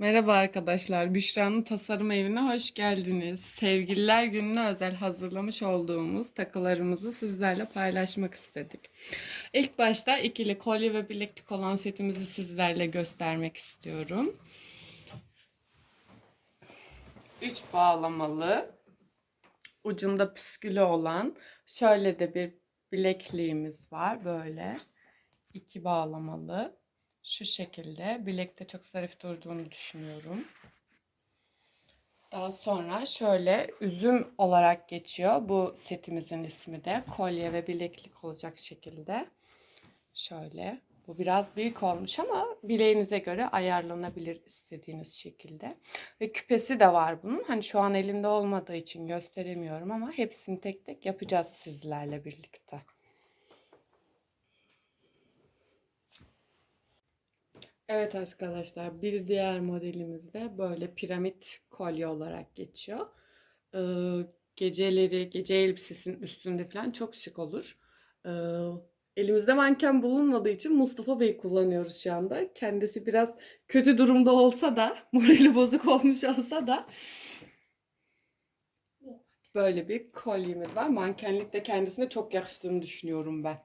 Merhaba arkadaşlar, Büşra'nın tasarım evine hoş geldiniz. Sevgililer gününe özel hazırlamış olduğumuz takılarımızı sizlerle paylaşmak istedik. İlk başta ikili kolye ve bileklik olan setimizi sizlerle göstermek istiyorum. 3 bağlamalı, ucunda püskülü olan şöyle de bir bilekliğimiz var böyle. iki bağlamalı. Şu şekilde. Bilekte çok zarif durduğunu düşünüyorum. Daha sonra şöyle üzüm olarak geçiyor. Bu setimizin ismi de kolye ve bileklik olacak şekilde. Şöyle. Bu biraz büyük olmuş ama bileğinize göre ayarlanabilir istediğiniz şekilde. Ve küpesi de var bunun. Hani şu an elimde olmadığı için gösteremiyorum ama hepsini tek tek yapacağız sizlerle birlikte. Evet arkadaşlar bir diğer modelimiz de böyle piramit kolye olarak geçiyor. Ee, geceleri, gece elbisesinin üstünde falan çok şık olur. Ee, elimizde manken bulunmadığı için Mustafa Bey kullanıyoruz şu anda. Kendisi biraz kötü durumda olsa da, morali bozuk olmuş olsa da böyle bir kolyemiz var. Mankenlik de kendisine çok yakıştığını düşünüyorum ben.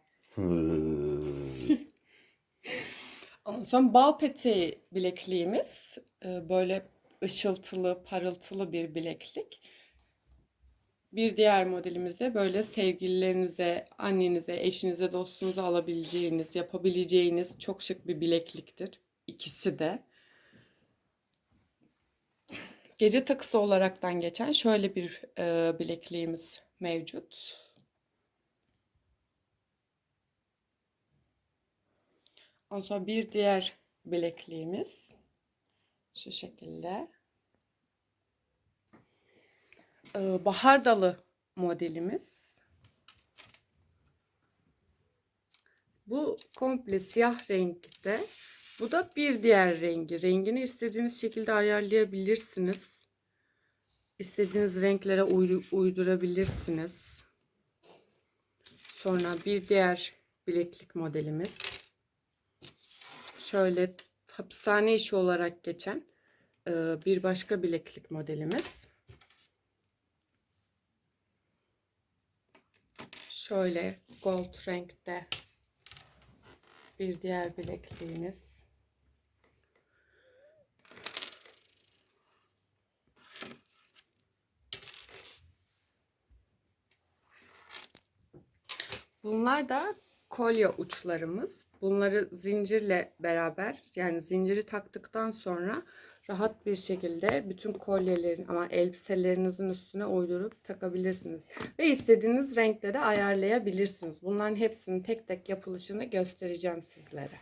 Sonra bal peteği bilekliğimiz e, böyle ışıltılı, parıltılı bir bileklik. Bir diğer modelimizde böyle sevgililerinize, annenize, eşinize, dostunuza alabileceğiniz, yapabileceğiniz çok şık bir bilekliktir. İkisi de. Gece takısı olaraktan geçen şöyle bir e, bilekliğimiz mevcut. Ondan sonra bir diğer bilekliğimiz şu şekilde. Ee, bahar dalı modelimiz. Bu komple siyah renkte. Bu da bir diğer rengi. Rengini istediğiniz şekilde ayarlayabilirsiniz. İstediğiniz renklere uydurabilirsiniz. Sonra bir diğer bileklik modelimiz şöyle hapishane işi olarak geçen e, bir başka bileklik modelimiz. Şöyle gold renkte bir diğer bilekliğimiz. Bunlar da kolye uçlarımız. Bunları zincirle beraber yani zinciri taktıktan sonra rahat bir şekilde bütün kolyelerin ama elbiselerinizin üstüne uydurup takabilirsiniz. Ve istediğiniz renkte de ayarlayabilirsiniz. Bunların hepsinin tek tek yapılışını göstereceğim sizlere.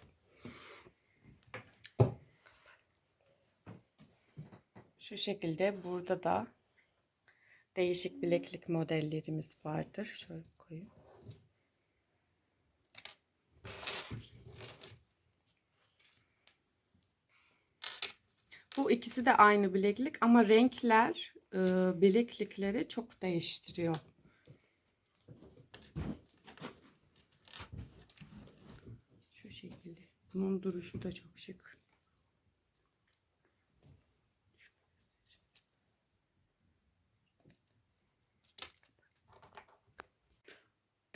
Şu şekilde burada da değişik bileklik modellerimiz vardır. Şöyle koyayım. Bu ikisi de aynı bileklik ama renkler e, bileklikleri çok değiştiriyor. Şu şekilde. Bunun duruşu da çok şık.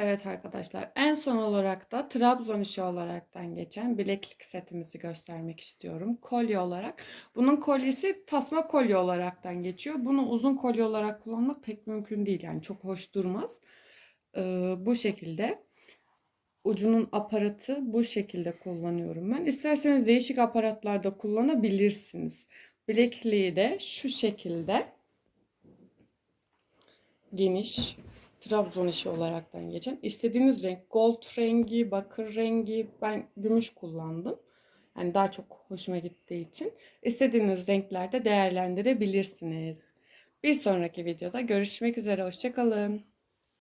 Evet arkadaşlar en son olarak da Trabzon işi olaraktan geçen bileklik setimizi göstermek istiyorum. Kolye olarak. Bunun kolyesi tasma kolye olaraktan geçiyor. Bunu uzun kolye olarak kullanmak pek mümkün değil. Yani çok hoş durmaz. Ee, bu şekilde. Ucunun aparatı bu şekilde kullanıyorum ben. İsterseniz değişik aparatlarda kullanabilirsiniz. Bilekliği de şu şekilde geniş Trabzon işi olaraktan geçen. istediğiniz renk gold rengi, bakır rengi ben gümüş kullandım. Yani daha çok hoşuma gittiği için istediğiniz renklerde değerlendirebilirsiniz. Bir sonraki videoda görüşmek üzere. Hoşçakalın.